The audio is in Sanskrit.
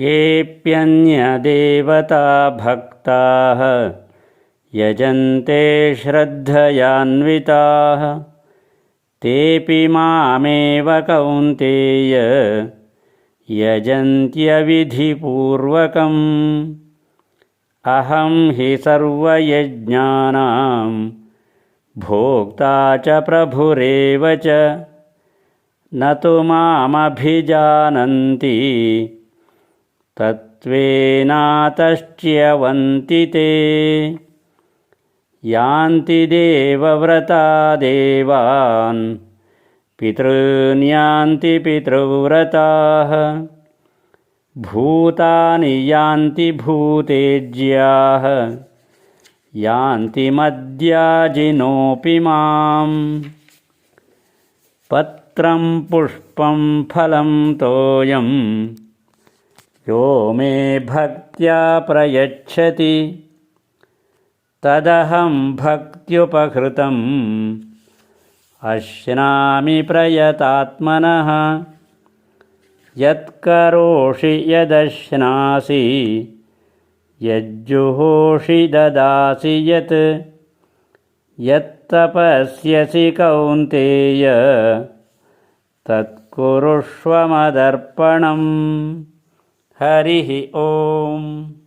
येऽप्यन्यदेवता भक्ताः यजन्ते श्रद्धयान्विताः तेऽपि मामेव कौन्तेय यजन्त्यविधिपूर्वकम्। अहं हि सर्वयज्ञानां भोक्ता च प्रभुरेव च न तु मामभिजानन्ति तत्त्वेनातश्च्यवन्ति ते। यान्ति देवव्रता देवान् पितॄन्यान्ति पितृव्रताः। भूतानि यान्ति भूतेज्याः यान्ति मद्याजिनोऽपि माम्। पत्रं पुष्पं फलं तोयं यो मे भक्त्या प्रयच्छति। तदहं भक्त्युपहृतम् अश्नामि प्रयतात्मनः। यत्करोषि यदश्नासि यज्जुहोषि ददासि यत्। यत्तपस्यसि कौन्तेय तत्कुरुष्व मदर्पणम् हरिः ओम्